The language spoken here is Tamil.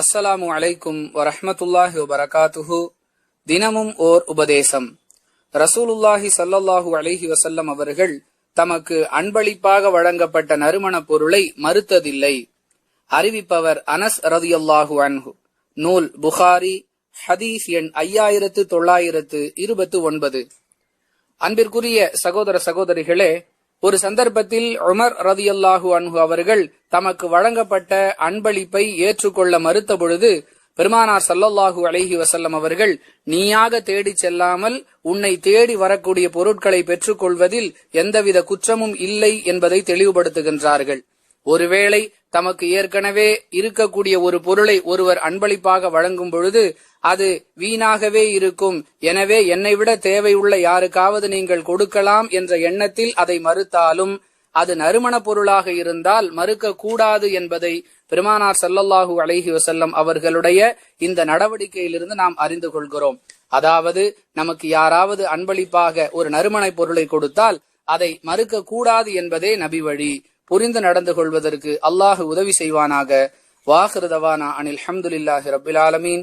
அஸ்ஸலாமு அலைக்கும் வரஹமத்துல்லாஹி வபரகாத்துஹு. தினமும் ஓர் உபதேசம். ரசூலுல்லாஹி சல்லல்லாஹு அலைஹி வசல்லம் அவர்கள் தமக்கு அன்பளிப்பாக வழங்கப்பட்ட நறுமணப் பொருளை மறுத்ததில்லை. அறிவிப்பவர் அனஸ் ரதியல்லாஹு அன்ஹு. நூல் புகாரி ஹதீஸ் எண் ஐயாயிரத்து தொள்ளாயிரத்து இருபத்து ஒன்பது. அன்பிற்குரிய சகோதர சகோதரிகளே ஒரு சந்தர்ப்பத்தில் உமர் ரதியல்லாஹு அன்ஹு அவர்கள் தமக்கு வழங்கப்பட்ட அன்பளிப்பை ஏற்றுக்கொள்ள மறுத்த பொழுது பெருமானார் சல்லல்லாஹு அலஹி வசல்லம் அவர்கள் நீயாக தேடிச் செல்லாமல் உன்னை தேடி வரக்கூடிய பொருட்களை பெற்றுக்கொள்வதில் எந்தவித குற்றமும் இல்லை என்பதை தெளிவுபடுத்துகின்றார்கள். ஒருவேளை தமக்கு ஏற்கனவே இருக்கக்கூடிய ஒரு பொருளை ஒருவர் அன்பளிப்பாக வழங்கும் பொழுது அது வீணாகவே இருக்கும். எனவே என்னை விட தேவையுள்ள யாருக்காவது நீங்கள் கொடுக்கலாம் என்ற எண்ணத்தில் அதை மறுத்தாலும் அது நறுமண பொருளாக இருந்தால் மறுக்க கூடாது என்பதை பெருமானார் சல்லல்லாஹு அலஹி வசல்லம் அவர்களுடைய இந்த நடவடிக்கையிலிருந்து நாம் அறிந்து கொள்கிறோம். அதாவது நமக்கு யாராவது அன்பளிப்பாக ஒரு நறுமண பொருளை கொடுத்தால் அதை மறுக்க கூடாது என்பதே நபி வழி. புரிந்து நடந்து கொள்வதற்கு அல்லாஹு உதவி செய்வானாக. வாஹிருதவானா அனில் ஹம்துலில்லாஹி ரபில் ஆலமீன்.